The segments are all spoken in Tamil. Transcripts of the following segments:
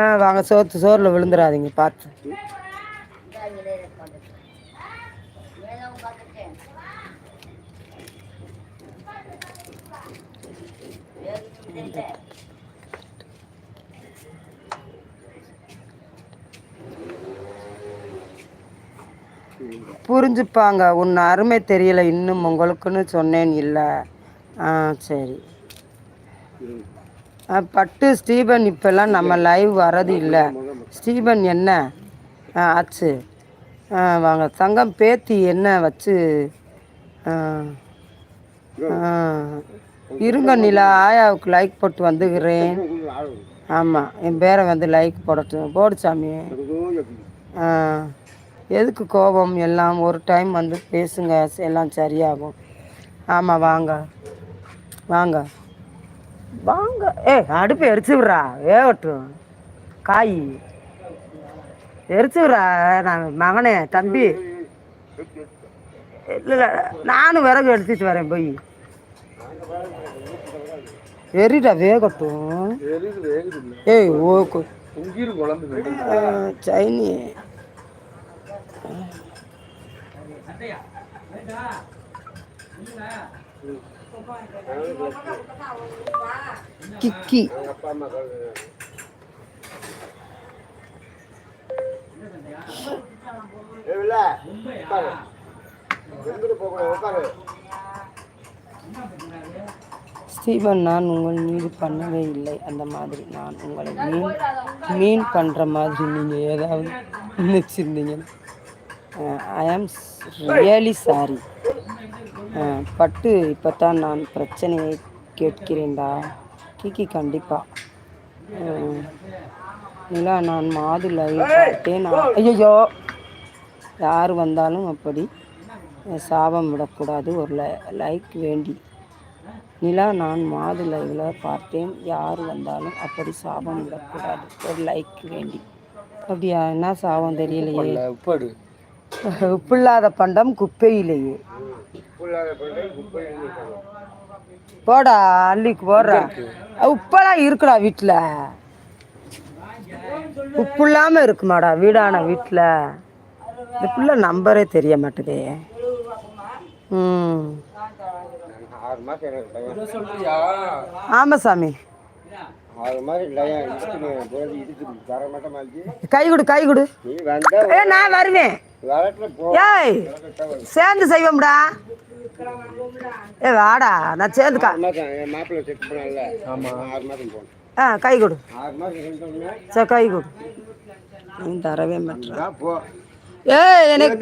ஆ வாங்க சோத்து சோறில் விழுந்துடாதீங்க பார்த்து. புரிஞ்சுப்பாங்க உன் அருமை தெரியல இன்னும் உங்களுக்குன்னு சொன்னேன் இல்லை. ஆ சரி. பட்டு ஸ்டீபன் இப்போல்லாம் நம்ம லைவ் வரது இல்லை. ஸ்டீபன் என்ன? ஆ ஆச்சு. ஆ வாங்க. தங்கம் பேத்தி என்ன வச்சு இருங்க நிலா ஆயாவுக்கு லைக் போட்டு வந்துக்கிறேன் ஆமாம் என் பேரை வந்து லைக் போடட்டும் போடு சாமி. ஆ எதுக்கு கோபம்? எல்லாம் ஒரு டைம் வந்து பேசுங்க எல்லாம் சரியாகும். ஆமாம் வாங்க. வாங்க. வாங்க. ஏ அடுப்பு எரிச்சு விட்றா. வேகட்டும் காய். எரிச்சு விட்றா நான் மகனே தம்பி. இல்லை இல்லை நானும் விறகு எடுத்துட்டு வரேன் போய். எரிடா வேகட்டும். ஏய் ஓ சைனி. கிக்கி. ஸ்டீவன் நான் உங்கள் மீது பண்ணவே இல்லை. அந்த மாதிரி நான் உங்களை மீன் மீன் பண்ணுற மாதிரி நீங்கள் ஏதாவது நினச்சிருந்தீங்க ஐ ஆம் ரியலி சாரி பட்டு இப்போ தான் நான் பிரச்சனையை கேட்கிறேன்டா. கிக்கி கண்டிப்பாக நிலா நான் மாது லைவ் பார்த்தேன். ஐயோ யார் வந்தாலும் அப்படி சாபம் விடக்கூடாது. ஒரு லைக் வேண்டி. நிலா நான் மாது லைவில் பார்த்தேன். யார் வந்தாலும் அப்படி சாபம் விடக்கூடாது. ஒரு லைக் வேண்டி. அப்படியா? என்ன சாபம் தெரியலையே. உப்பாடு. உப்பில்லாத பண்டம் குப்பையிலேயே. போடா அள்ளிக்கு போடுறா. உப்பெல்லாம் இருக்குடா வீட்டில் உப்பு இல்லாமல் இருக்குமாடா வீடான வீட்டில் இந்த பிள்ளை நம்பரே தெரிய மாட்டுதே. ம். ஆமாம் சாமி. கை கொடு கை கொடு. நீ வந்தா ஏ நான் வருவேன். ஏய் சேர்ந்து செய்வோம்டா. ஏ வாடா நான் சேர்ந்துக்கா. ஆ கை கொடு. ஆறு மாசம் செஞ்சோம்னா சரி கை கொடு. நீ தரவே மாட்டேன் ஏய் எனக்கு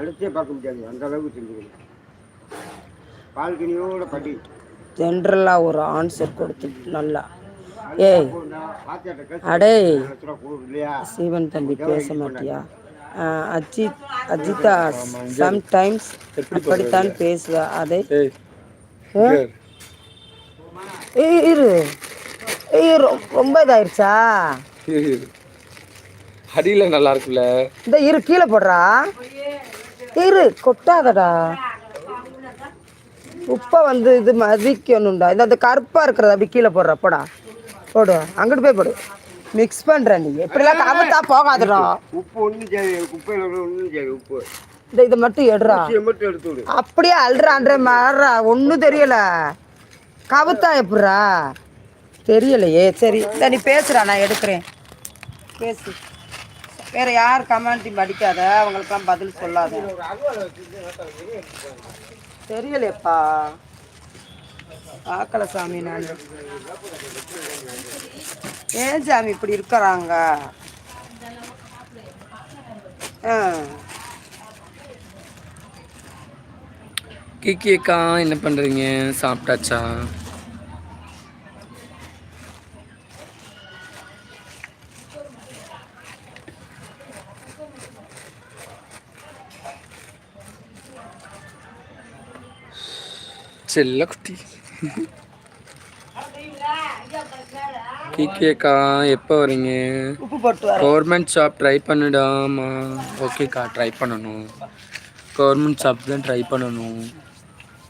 எடுத்தே பார்க்க முடியாது. அந்த அளவுக்கு செஞ்சுக்கணும் பால்கனியோட படி. ஜென்ரலாக ஒரு ஆன்சர் கொடுத்து நல்லா. ஏய் அடே சீவன் தம்பி பேச மாட்டியா? அஜித் அஜிதா சம்டைம்ஸ் அப்படித்தான் பேசுவா அதை இரு. ரொம்ப இதாயிருச்சா? அடியில் நல்லா இருக்குல்ல? இந்த இரு கீழே போடுறா. இரு கொட்டாதடா. உப்பை வந்து இது மதிக்கணும்டா. இந்த அந்த கருப்பாக இருக்கிறத அப்படி கீழே போடுற. போடா. போடு. அங்கிட்டு போய் போடு. மிக்ஸ் பண்ணுற நீ. எப்படிலாம் கவுத்தா போகாதடா. உப்பு ஒன்றும் சரி குப்பையில் ஒன்றும் சரி உப்பு இந்த இதை மட்டும் எடுறா. மட்டும் எடுத்து விடு. அப்படியே அல்றான்ற மாறுறா. ஒன்றும் தெரியல. கவுத்தா எப்படிரா தெரியலையே. சரி இந்த நீ பேசுறா நான் எடுக்கிறேன். பேசு. வேற யார் கமெண்ட்டையும் படிக்காத அவங்களுக்கெல்லாம் பதில் சொல்லாத. தெரியலையப்பா. பார்க்கல சாமி நான். ஏன் சாமி இப்படி இருக்கிறாங்க? கிக்கி அக்கா என்ன பண்ணுறீங்க சாப்பிட்டாச்சா? செல்ல குட்டி. கிக்கி அக்கா எப்போ வரீங்க? கவர்மெண்ட் ஷாப் ட்ரை பண்ணுடாமா? ஓகேக்கா ட்ரை பண்ணணும். கவர்மெண்ட் ஷாப் தான் ட்ரை பண்ணணும்.